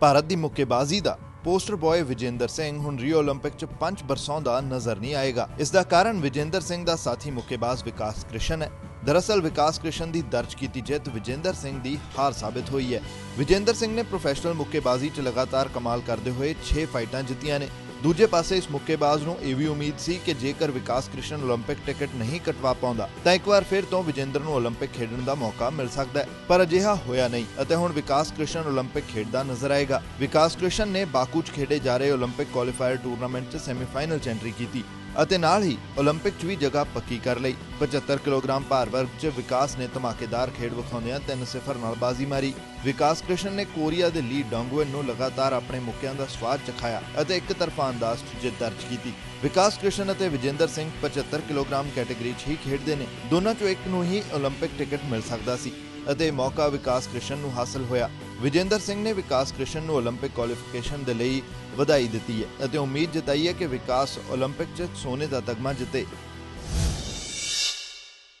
ਭਾਰਤ ਦੀ ਮੁੱਕੇਬਾਜ਼ੀ ਦਾ ਪੋਸਟਰ ਬॉय ਵਿਜੇਂਦਰ ਸਿੰਘ ਹੁਣ ਰੀਓ 올림픽 ਚ ਪੰਜ ਬਰਸੋਂ ਦਾ ਨਜ਼ਰ ਨਹੀਂ ਆਏਗਾ। ਇਸ ਦਾ ਕਾਰਨ ਵਿਜੇਂਦਰ ਸਿੰਘ ਦਾ ਸਾਥੀ ਮੁੱਕੇਬਾਜ਼ ਵਿਕਾਸ ਕ੍ਰਿਸ਼ਨ ਹੈ। ਦਰਅਸਲ ਵਿਕਾਸ ਕ੍ਰਿਸ਼ਨ ਦੀ ਦਰਜ ਕੀਤੀ ਜਿੱਤ ਵਿਜੇਂਦਰ ਸਿੰਘ ਦੀ ਹਾਰ ਸਾਬਤ ਹੋਈ ਹੈ। ਵਿਜੇਂਦਰ ਸਿੰਘ ਨੇ ਪ੍ਰੋਫੈਸ਼ਨਲ ਮੁੱਕੇਬਾਜ਼ੀ 'ਚ ਲਗਾਤਾਰ ਕਮਾਲ ਕਰਦੇ ਹੋਏ 6 ਫਾਈਟਾਂ ਜਿੱਤੀਆਂ ਨੇ। ਦੂਜੇ ਪਾਸੇ ਇਸ ਮੁੱਕੇਬਾਜ਼ ਨੂੰ ਇਹ ਵੀ ਉਮੀਦ ਸੀ ਕਿ ਜੇਕਰ ਵਿਕਾਸ ਕ੍ਰਿਸ਼ਨ 올림픽 ਟਿਕਟ ਨਹੀਂ ਕਟਵਾ ਪਾਉਂਦਾ ਤਾਂ ਇੱਕ ਵਾਰ ਫਿਰ ਤੋਂ ਵਿਜੇਂਦਰ ਨੂੰ 올림픽 ਖੇਡਣ ਦਾ ਮੌਕਾ ਮਿਲ ਸਕਦਾ ਹੈ ਪਰ ਅਜਿਹਾ ਹੋਇਆ ਨਹੀਂ ਅਤੇ ਹੁਣ ਵਿਕਾਸ ਕ੍ਰਿਸ਼ਨ 올림픽 ਖੇਡਦਾ ਨਜ਼ਰ ਆਏਗਾ ਵਿਕਾਸ ਕ੍ਰਿਸ਼ਨ ਨੇ ਬਾਕੂ 'ਚ ਖੇਡੇ ਜਾ ਰਹੇ 올림픽 ਕੁਆਲੀਫਾਇਰ ਟੂਰਨਾਮੈਂਟ 'ਚ ਸੈਮੀਫਾਈਨਲ 'ਚ ਐਂਟਰੀ ਕੀਤੀ ਅਤੇ ਨਾਲ ਹੀ 올림픽 'ਚ ਵੀ ਜਗ੍ਹਾ ਪੱਕੀ ਕਰ ਲਈ 75 ਕਿਲੋਗ੍ਰਾਮ ਭਾਰ ਵਰਗ 'ਚ ਵਿਕਾਸ ਨੇ ਧਮਾਕੇਦਾਰ ਖੇਡ ਵਿਖਾਉਂਦਿਆਂ 3-0 ਨਾਲ ਬਾਜ਼ੀ ਮਾਰੀ ਵਿਕਾਸ ਕ੍ਰਿਸ਼ਨ ਨੇ ਕੋਰੀਆ ਦੇ ਲੀ ਡੋਂਗਵੇਨ ਨੂੰ ਲਗਾਤਾਰ ਆਪਣੇ ਮੁੱਕਿਆਂ ਦਾ ਸਵਾਦ ਚਖਾਇਆ ਅਤੇ ਇੱਕ ਤਰਫਾ ਅੰਦਾਜ਼ 'ਚ ਜਿੱਤ ਦਰਜ ਕੀਤੀ ਵਿਕਾਸ ਕ੍ਰਿਸ਼ਨ ਅਤੇ ਵਿਜੇਂਦਰ ਸਿੰਘ 75 ਕਿਲੋਗ੍ਰਾਮ ਕੈਟਾਗਰੀ 'ਚ ਹੀ ਖੇਡਦੇ ਨੇ ਦੋਨਾਂ 'ਚੋਂ ਇੱਕ ਨੂੰ ਹੀ 올림픽 ਟਿਕਟ ਮਿਲ ਸਕਦਾ ਸੀ ਅਤੇ ਇਹ ਮੌਕਾ ਵਿਕਾਸ ਕ੍ਰਿਸ਼ਨ ਨੂੰ ਹਾਸਲ ਹੋਇਆ ਵਿਜੇਂਦਰ ਸਿੰਘ ਨੇ ਵਿਕਾਸ ਕ੍ਰਿਸ਼ਨ ਨੂੰ 올림픽 ਕੁਆਲੀਫਿਕੇਸ਼ਨ ਦੇ ਲਈ ਵਧਾਈ ਦਿੱਤੀ ਹੈ ਅਤੇ ਉਮੀਦ ਜਤਾਈ ਹੈ ਕਿ ਵਿਕਾਸ 올림픽 'ਚ ਸੋਨੇ ਦਾ ਤਗਮਾ ਜਿੱਤੇ